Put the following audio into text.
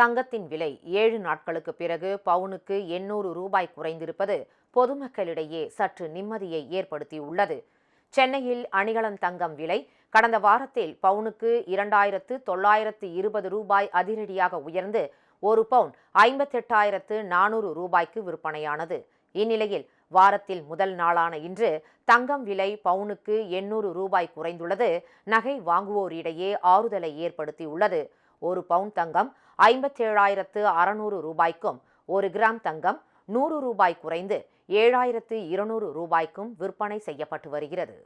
தங்கத்தின் விலை ஏழு நாட்களுக்கு பிறகு பவுனுக்கு எண்ணூறு ரூபாய் குறைந்திருப்பது பொதுமக்களிடையே சற்று நிம்மதியை ஏற்படுத்தியுள்ளது. சென்னையில் அணிகலன் தங்கம் விலை கடந்த வாரத்தில் பவுனுக்கு இரண்டாயிரத்து தொள்ளாயிரத்து இருபது ரூபாய் அதிரடியாக உயர்ந்து ஒரு பவுன் ஐம்பத்தெட்டாயிரத்து நானூறு ரூபாய்க்கு விற்பனையானது. இந்நிலையில் வாரத்தில் முதல் நாளான இன்று தங்கம் விலை பவுனுக்கு எண்ணூறு ரூபாய் குறைந்துள்ளது. நகை வாங்குவோரிடையே ஆறுதலை ஏற்படுத்தியுள்ளது. ஒரு பவுன் தங்கம் ஐம்பத்தேழாயிரத்து அறுநூறு ரூபாய்க்கும் ஒரு கிராம் தங்கம் நூறு ரூபாய் குறைந்து ஏழாயிரத்து இருநூறு ரூபாய்க்கும் விற்பனை செய்யப்பட்டு வருகிறது.